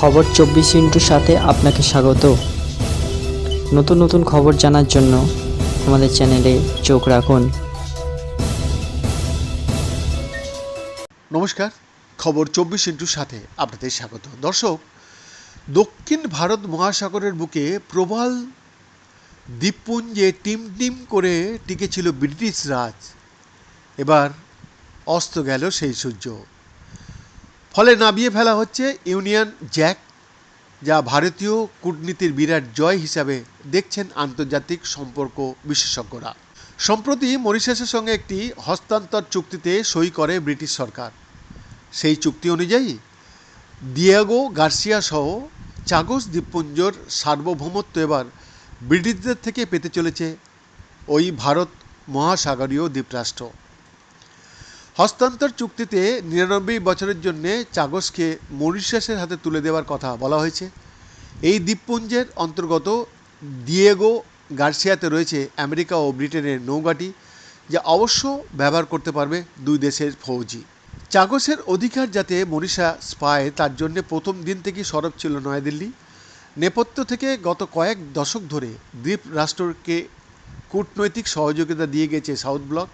খবর চব্বিশ ইন্টুর সাথে আপনাকে স্বাগত। নতুন নতুন খবর জানার জন্য আমাদের চ্যানেলে চোখ রাখুন। নমস্কার, খবর চব্বিশ ইন্টুর সাথে আপনাদের স্বাগত। দর্শক, দক্ষিণ ভারত মহাসাগরের বুকে প্রবল দ্বীপপুঞ্জে টিম টিম করে টিকেছিল ব্রিটিশ রাজ। এবার অস্ত গেল সেই সূর্য। ফলে নাবিয়ে ফেলা হচ্ছে ইউনিয়ন জ্যাক, যা ভারতীয় কূটনীতির বিরাট জয় হিসাবে দেখছেন আন্তর্জাতিক সম্পর্ক বিশেষজ্ঞরা। সম্প্রতি মরিশাসের সঙ্গে একটি হস্তান্তর চুক্তিতে সই করে ব্রিটিশ সরকার। সেই চুক্তি অনুযায়ী, দিয়াগো গার্সিয়া সহ চাগোস দ্বীপপুঞ্জর সার্বভৌমত্ব এবার ব্রিটিশদের থেকে পেতে চলেছে ওই ভারত মহাসাগরীয় দ্বীপরাষ্ট্র। হস্তান্তর চুক্তিতে নিরানব্বই বছরের জন্য চাগসকে মরিশাসের হাতে তুলে দেওয়ার কথা বলা হয়েছে। এই দ্বীপপুঞ্জের অন্তর্গত দিয়েগো গার্সিয়াতে রয়েছে আমেরিকা ও ব্রিটেনের নৌঘাঁটি, যা অবশ্য ব্যবহার করতে পারবে দুই দেশের ফৌজি। চাগসের অধিকার যাতে মরিশাস পায় তার জন্য প্রথম দিন থেকেই সরব ছিল নয়াদিল্লি। নেপথ্য থেকে গত কয়েক দশক ধরে দ্বীপ রাষ্ট্রকে কূটনৈতিক সহযোগিতা দিয়ে গেছে সাউথ ব্লক।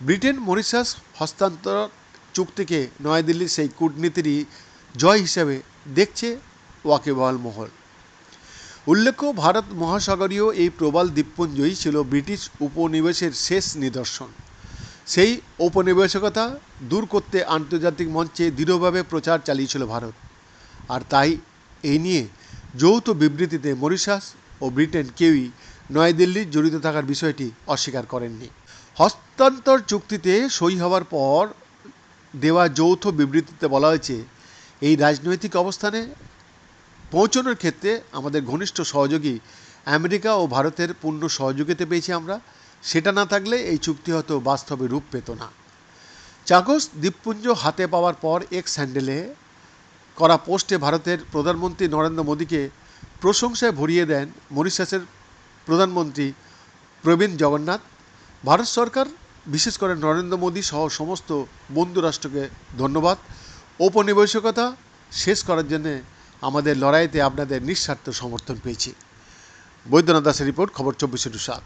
ব্রিটেন মরিশাস হস্তান্তর চুক্তিকে নয়াদিল্লির সেই কূটনীতিরই জয় হিসেবে দেখছে ওয়াকিবহাল মহল। উল্লেখ্য, ভারত মহাসাগরীয় এই প্রবাল দ্বীপপুঞ্জই ছিল ব্রিটিশ উপনিবেশের শেষ নিদর্শন। সেই ঔপনিবেশিকতা দূর করতে আন্তর্জাতিক মঞ্চে দৃঢ়ভাবে প্রচার চালিয়েছিল ভারত। আর তাই এই নিয়ে যৌথ বিবৃতিতে মরিশাস ও ব্রিটেন কেউই নয়াদিল্লির জড়িত থাকার বিষয়টি অস্বীকার করেননি। হস্তান্তর চুক্তিতে সই হওয়ার পর দেওয়া যৌথ বিবৃতিতে বলা হয়েছে, এই রাজনৈতিক অবস্থানে পৌঁছানোর ক্ষেত্রে আমাদের ঘনিষ্ঠ সহযোগী আমেরিকা ও ভারতের পূর্ণ সহযোগিতা পেয়েছি আমরা। সেটা না থাকলে এই চুক্তি হয়তো বাস্তবে রূপ পেত না। চাগস দ্বীপপুঞ্জ হাতে পাওয়ার পর এক্স হ্যান্ডেলে করা পোস্টে ভারতের প্রধানমন্ত্রী নরেন্দ্র মোদীকে প্রশংসায় ভরিয়ে দেন মরিশাসের প্রধানমন্ত্রী প্রবীণ জগন্নাথ, ভারত সরকার, বিশেষ করে নরেন্দ্র মোদী সহ সমস্ত বন্ধুরাষ্ট্রকে ধন্যবাদ। ঔপনিবেশিকতা শেষ করার জন্যে আমাদের লড়াইতে আপনাদের নিঃস্বার্থ সমর্থন পেয়েছি। বৈদ্যনাথ দাসের রিপোর্ট, খবর চব্বিশে টু সাত।